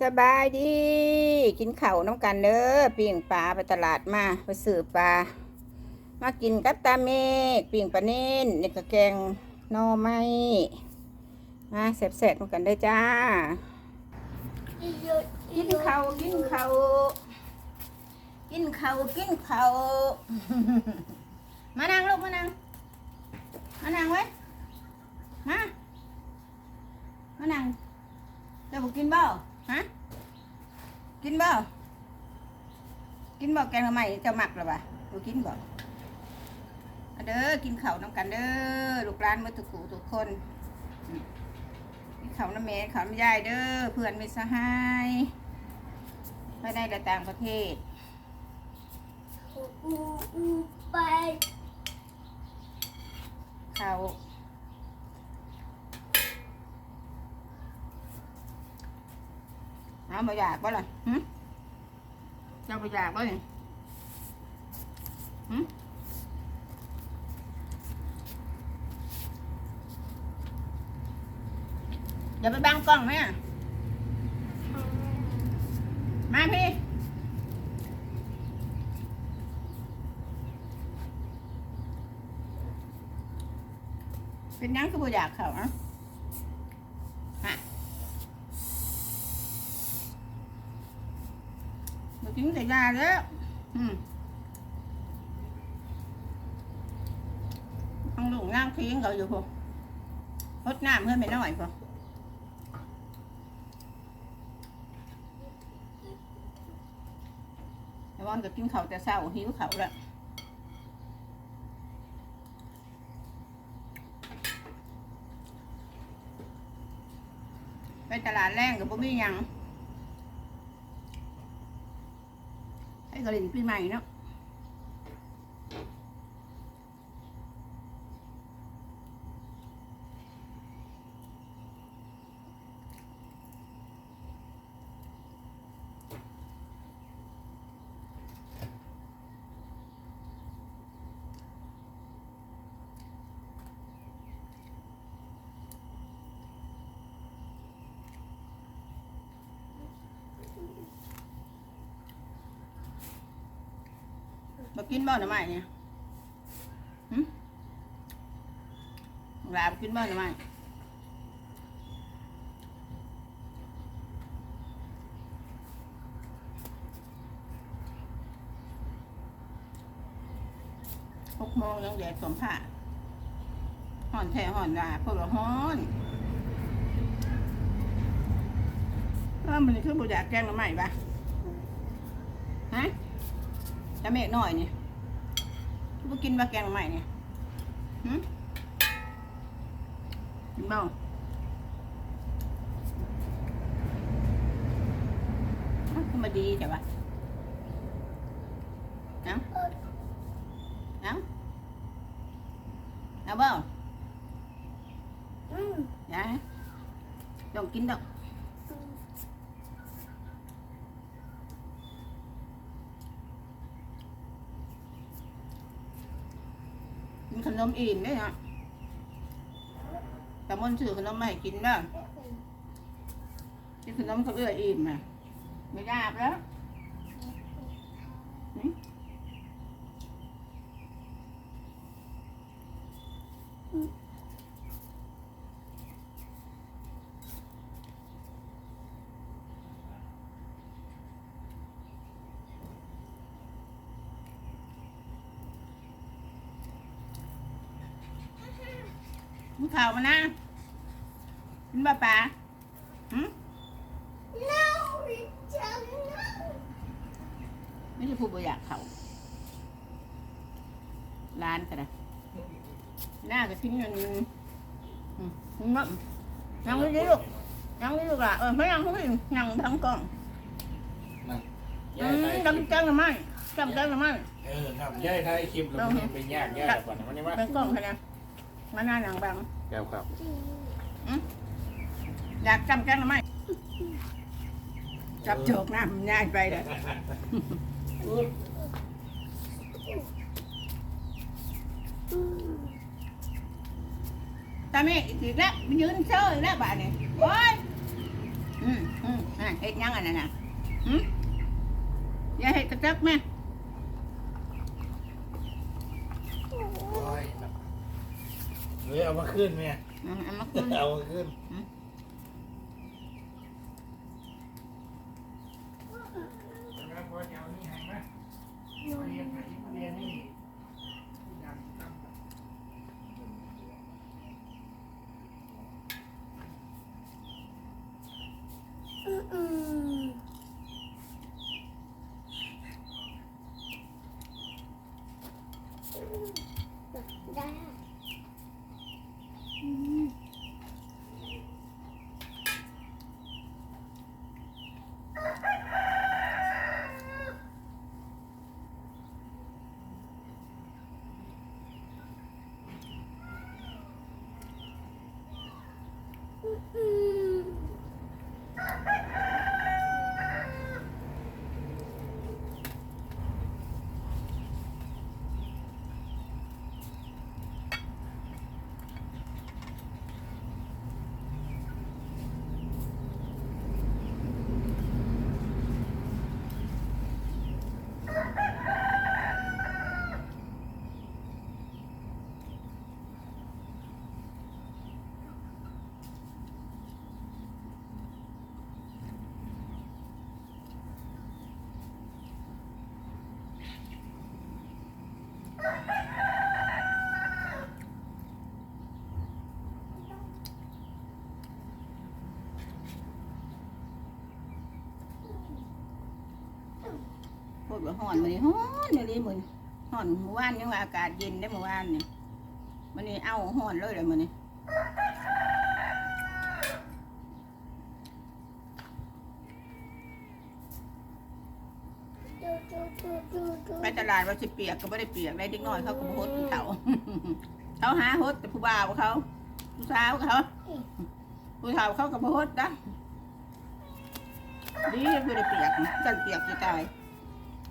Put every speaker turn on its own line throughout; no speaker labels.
สบายดี กินเข้าน้ำกันเด้อปิ้งปลาไปตลาดมาไปซื้อปลามากินกับตาเมกปิ้งปลาเน้นนี่ก็แกงหน่อไม้มาแซ่บๆน้ำกันเด้จ้า กินเข้ากินเข้ากินเข้ากินเข้ามานั่งลูกมานั่งมานั่งไว้มามานั่งจะบอกกินเบ้า ฮะ กินบ้ากินบ่แกงทำไมจะหมักหรอปะบ่กินบ่เอาเด้อ กินข้าวน้ำกันเด้อ ลูกหลานมาทุกคู่ทุกคนกินข้าวน้ำแม่ข้าวน้ำยายเด้อ เพื่อนมิตรสหายภายในและต่างประเทศ
อูอูไป
ข้า วเอาบ่อยากบ่ล่ะหึเจ้าบ่อยากบ่เนี่ยหึอย่าไปบังกล้องไหมอะมาพี่เป็นยังก็บ่อยากเขาอะ มากินแต่ยาแล้วอืมทางลูกนั่งทิ้งเขาอยู่พอพดน้ำเพื่อนไปหน่อยพอแต่วันก็กินเขาแต่เศร้าหิวเขาแล้วไปตลาดแรงกับบ่มีหยังให้ กระลิ่นปีใหม่เนาะ มากินบ้านหรือไมเนี่ยหึลาบกินบ้านหรือไม่หกโมงยังแดดสมผ้าห่อนแท้ห่อนดาพวกเราห่อนเออมันคือบุญยากแกงหรือไม่ปะฮะ จะเมฆหน่อยนี่กูกินบะแกงใหม่เนี่ยหืมกินบ้างขึ้นมาดีจ้ะวะเอ้าเอ้าเอาบ้าง
อืม
ยายต้องกินดอก มีขนมอิ่มด้วยฮะแต่มนสือขนมมาให้กินเด้อกินขนมก็เอื้ออิ่มอะไม่ยากแล้วหึกิน ข้าวมานะกินบะปลาหืม
น้าจังนะ
ไม่ใช่ผู้บริยากเขาร้านกันนะหน้าก็ทิ้งเงินอืมนั่งนั่งดีๆลูกนั่งดีๆลูกละเออไม่นั่งไม่นั่งทั้งกล้อง
นั่น
อื
ยาย
ม
ไทย
จำจังหรือไม่จำจังหรือไม่
เออครับยายไทยคลิปแล้วมันเป็นยากยากกว่านะวันนี้ว่า
เป็นกล้องคะแนนมาหน้าหนังบัง
แก้วครับ
อยากจำจังหรือไม่จับโจกน้ำง่ายไปเลยตาแม่อีกแล้วมันยืนเชยแล้วบ้านนี้โอ้ยอืมอืมอะเฮ็ดหยังอันนั้นน่ะหึอย่าเฮ็ดกระจักแม่
โอ้ย เฮ้ยเอามาขึ้นแม่
อืมเอามาคืน
เอามาขึ้น
อืม
แล้วพอจะเอานี่ให้ไหมเรียนไปเรียนนี่ดังตั้ง
อืม
พูดว่าฮ้อนมื้อนี้ฮ้อนอยู่นี่มื้อนี้ฮ้อนเมื่อวานยังว่าอากาศเย็นได้เมื่อวานนี่มื้อนี้เอ้าฮ้อนเลยเด้อมื้อนี้
ดูดูดูดูดู
ไปตลาดว่าสิเปียกก็บ่ได้เปียกได้เด็กน้อยเขาก็บ่ฮดเฒ่าเขาหาฮดแต่ผู้บ่าวเขาผู้สาวเขาผู้เฒ่าเขาก็บ่ฮดนะดีบ่ได้เปียกกันเปียกจะตาย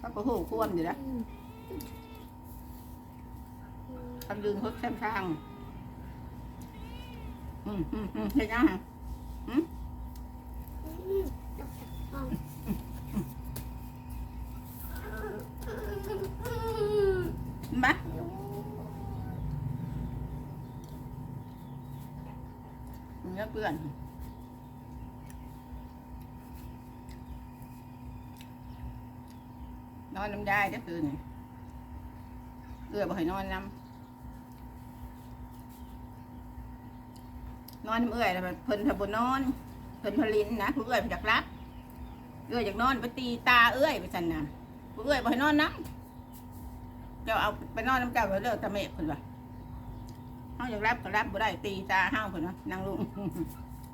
เขาก็ฮู้ควมอยู่นะทำดึงฮดแซมทางอืมอืมอืมเฮ็ดยังไง
อืมเอาอืม
มเนื้อเปื้อน นอนน้ำได้ก็คือนี่เอื้อบ่ให้นอนน้ำนอนน้ำเอื้อยแล้วเพิ่นทบนอนเพิ่นพลินนะผู้เอื้อยจากรักเอื้อยจากนอนไปตีตาเอื้อยไปสันนะผู้เอื้อยบ่ให้นอนน้ำเจ้าเอาไปนอนน้ำเจ้าไปเลิกตะเมฆเพิ่นว่าเฮาอยากรับก็รับบ่ได้ตีตาเฮาเพิ่นว่านั่งลุง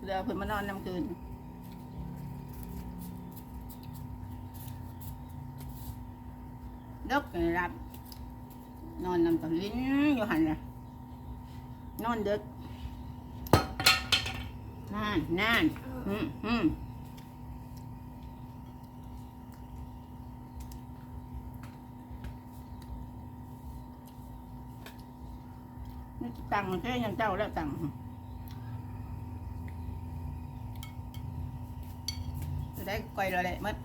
เรือเพิ่นมานอนน้ำคืน ดกเลยรับ นอนนำตะลิ้นอยู่หันเลยนอนดึกนั่นนั่นอืมอืมนี่ตังค์มันแค่ยังเจ้าแล้วตังค์จะได้ก่อยละแหละมัด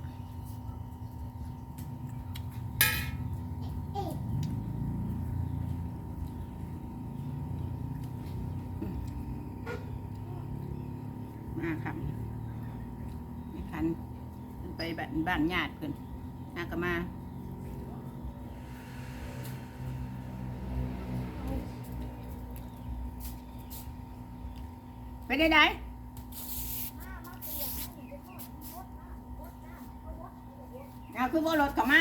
มาครับนี่คันไปบ้านบ้านญาติเพิ่นนากมาไปได้ไหนเอาคือบ่รถเข้ามา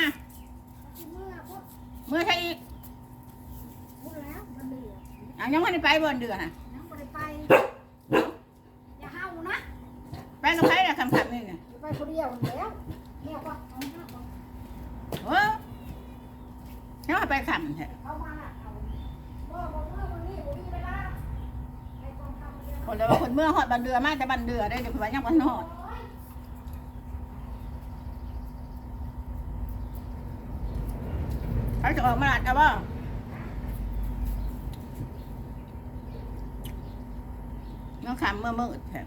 เมื่อพูด
เมื่อใช่อีก
พูดแล้วมันเดือด
เอายังไม่ได้ไปบนเดือนน่ะ
ยังไม่ได้ไปอย่าเฮานะ
ไปกับใครล่ะคำถามนี่น่ะ
อย่าไปคนเดียวแล้วแม่ก็ เออน
โอ้ยังว่าไปคำแท้
เอามาละเอาบ่บ่เมื่อวันเวลาไปกองทำเดียว
คนเลยว่าคนเมื่อหอดบันเดือมากแต่บันเดือได้เดี๋ยวว่ายังวันหอดเขาจะออกมาหลัดเอาบ่น้องคำเมื่อมืดแท้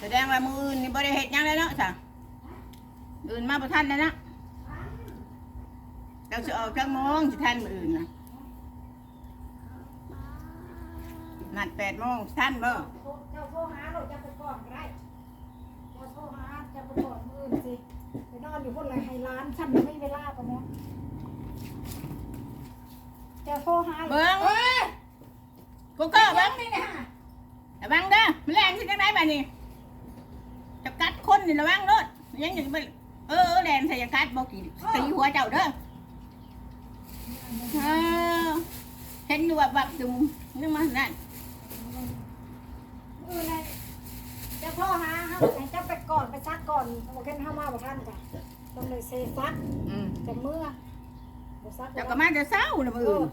แสดงว่ามืออื่นนี่ บ่ได้เฮ็ดหยังเลยเนาะจ้ะอื่นมาบ่ทันแล้วนะเราสิออกจักโมงสิทันมื้ออื่นน่ะนัด8โมงทันบ่
เจ้าโทรหาเราจะไปก่อนก็ได้เจ้าโทรหาจะไปก่อนมืออื่นสิไปนอนอยู่บนไหลไฮร้านฉันไม่เวลาปะเนาะเจ้าโทรหา
เบิ่ง
เอ้ย
กูก็เบิ่ง
นี่นะ
ระวังเด้อแมลงสิจังไดบัดนี้จะกัด คนนี่ระวังโลดยังอยู่ไปเออเออแลนใส่จะกัดบ่กี่ตีหัวเจ้าเด้อเออเห็นอยู่ว่าบักจุ่มนึกมานั่น
มือไหนจะโทรหาเขาไหนจะไปก่อนไปซักก่อนบอกแค่เข้ามาบอกท่านจ้ะต้องเลยเซซัก
อืม
จะเมื่อบ่ซัก
เจ้าก็มาจะเศร้านะมือ
เอ
อื่
อน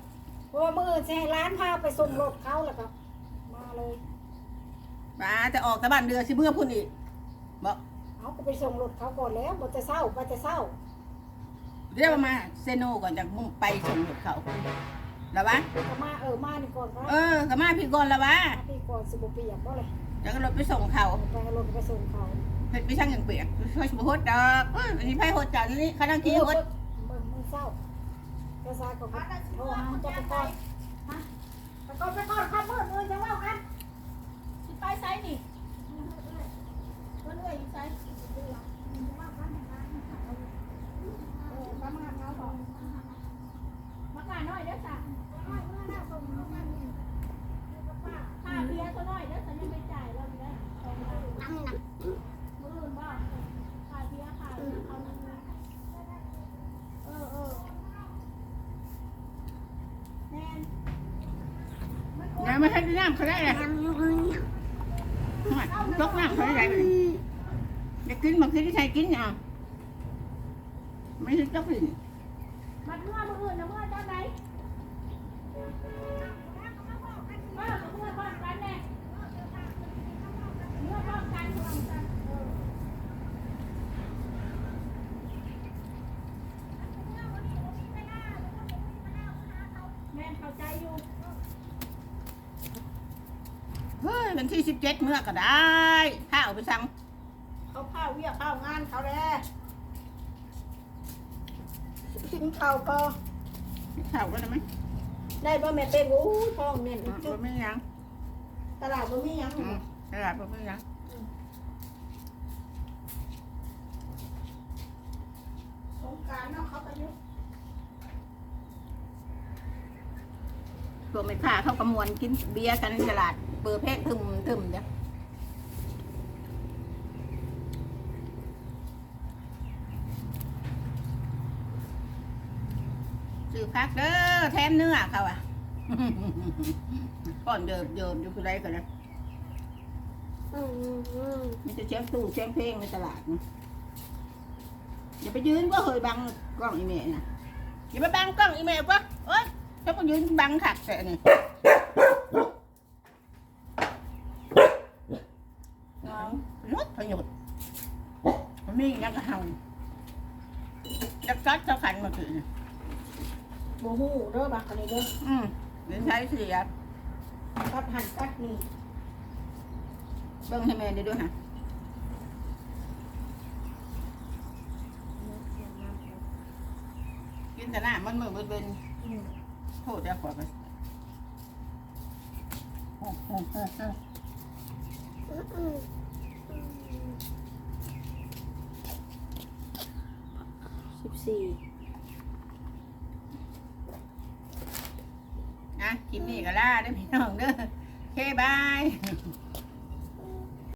เพราะว่ามือจะให้ร้านพาไปส่งรถเขาแล้วก็มาเลย
มาจะออกตะบ้านเรือสิเมื่อพุ่นอีก บอก
เอาก็ไปส่งรถเขาก่อนแล้วบ่จะเศร้าบ่จะเศร้า
เรียกว่ามาเซโนก่อนจากมุ่งไปส่งรถเขาแล้ววะ
ก็มาเออมานี่ก่อนก็
เออก็มาพี่ก่อนแล้ววะ
มาพี่ก่อนสิบ่เปียกบ่เลย
แล้วก็รถไปส่งเขา
ไปเอารถไปส่งเขา
เพชรไปช่างอย่างเปียกช่วยสมโหดดอกเอออันนี้ไพ่โหดจังนี่เขาต้องกี้โหด
มึงมึงเศร้าก็ซาก็โทรหาจะไปก่อนฮะไปก่อนไปก่อนครับมือมือจะเล่ากัน
สิไปไซนี่เพื่อ นเอ้ยไซ
เออประมาณนั้นก่อน
มากาน้อยเด้อจ้ะค่าเบียร์ตัวน้อยเด้อฉันยังไม่จ่ายเราอยู่ได้นั่งนะมืออื่นบ่ค่าเบียร์ค่าเออออแนนยังไม่ให้น้ำเขาได้เลยยกน้ำเขาได้เลย จะกินบางทีที่ใช้กินอะไม่ใช่จกกิน
มันเมื่อมืออื่นนะเมื่อตอนไหน
เออเมื่อพร้อมกันแน่เมื่อพร้อมกันพร้อมกันเออแม่เข้าใจอยู่เฮ้ยวันที่สิบเจ็ดเมื่อก็ได้ข้าวไปสั่ง
เขาพาเวียเข้างานเขาแล้วกินข้าวก็
ข้าวก็ได้ไหม
ได้บ่แม่เป้งอู้ท้องแน่น
อืม
จุ๊
บ่
บ
ไม่ยัง
ตลาดบ่มีหยัง
อืมตลาดบ่ไม่ยัง
สงกรารเนาะเขาไปอยู่
พวกไม่ค่าเขากำมวนกินเบียร์กันในตลาดเปิดเพลงทึมทึมเด้อ อพักเด้อแถมเนื้อเขาอะก่อนเดิมเดิมอยู่คือไรกันนะ
อืมอืม
มันจะเชียงตู้เชียงเพลงในตลาดนะอย่าไปยืนว่าเฮยบังกล้องอีเมลนะอย่าไปบังกล้องอีเมลก็เอ้ยถ้าไปยืนบังขัดแต่นี่น้องรถประโยชน์มันมีอย่างกระหังจักจัดเจ้าขันมาถึง
บ่ฮู้เด้อบักอันนี้เด้อ
อืมเดี๋ยวใช้เสีย
ตัดหันตัดนี่
เบิ้งให้แม่ได้ด้วยฮะกินแต่หน้ามันมือมันเป็น
อืม
โทษเดี๋ยวขอไปโอ้โหโอ้โห
สิบสี่
นะ คลิปนี้ก็ลาได้อพี่น้องเด้อโอเคบาย